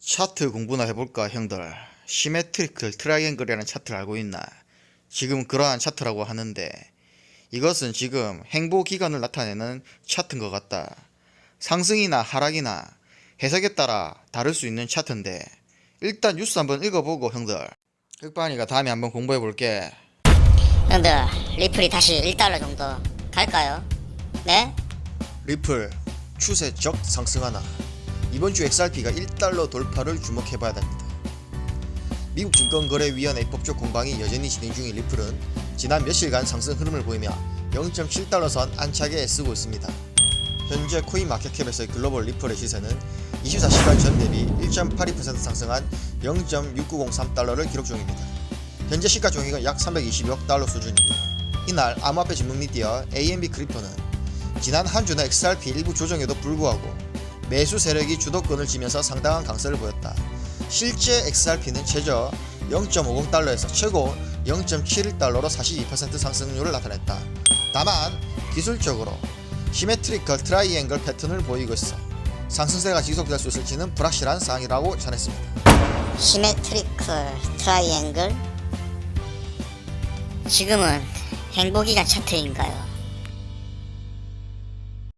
차트 공부나 해볼까 형들. 시메트리컬 트라이앵글이라는 차트를 알고 있나? 지금 그러한 차트라고 하는데 이것은 지금 행보 기간을 나타내는 차트인 것 같다. 상승이나 하락이나 해석에 따라 다를 수 있는 차트인데 일단 뉴스 한번 읽어보고 형들. 흑반이가 다음에 한번 공부해볼게. 형들 리플이 다시 1달러 정도 갈까요? 네? 리플 추세 적 상승하나 이번 주 XRP가 1달러 돌파를 주목해봐야 됩니다. 미국 증권거래위원회 법적 공방이 여전히 진행 중인 리플은 지난 며칠간 상승 흐름을 보이며 0.7달러 선 안착에 애쓰고 있습니다. 현재 코인마켓캡에서의 글로벌 리플의 시세는 24시간 전 대비 1.82% 상승한 0.6903달러를 기록 중입니다. 현재 시가 종액은 약 322억 달러 수준입니다. 이날 암호화폐 전문 미디어 AMB 크립토는 지난 한 주는 XRP 일부 조정에도 불구하고 매수 세력이 주도권을 쥐면서 상당한 강세를 보였다. 실제 XRP는 최저 0.50달러에서 최고 0.71달러로 42% 상승률을 나타냈다. 다만 기술적으로 시메트리컬 트라이앵글 패턴을 보이고 있어 상승세가 지속될 수 있을지는 불확실한 사항이라고 전했습니다. 시메트리컬 트라이앵글 지금은 행보기간 차트인가요?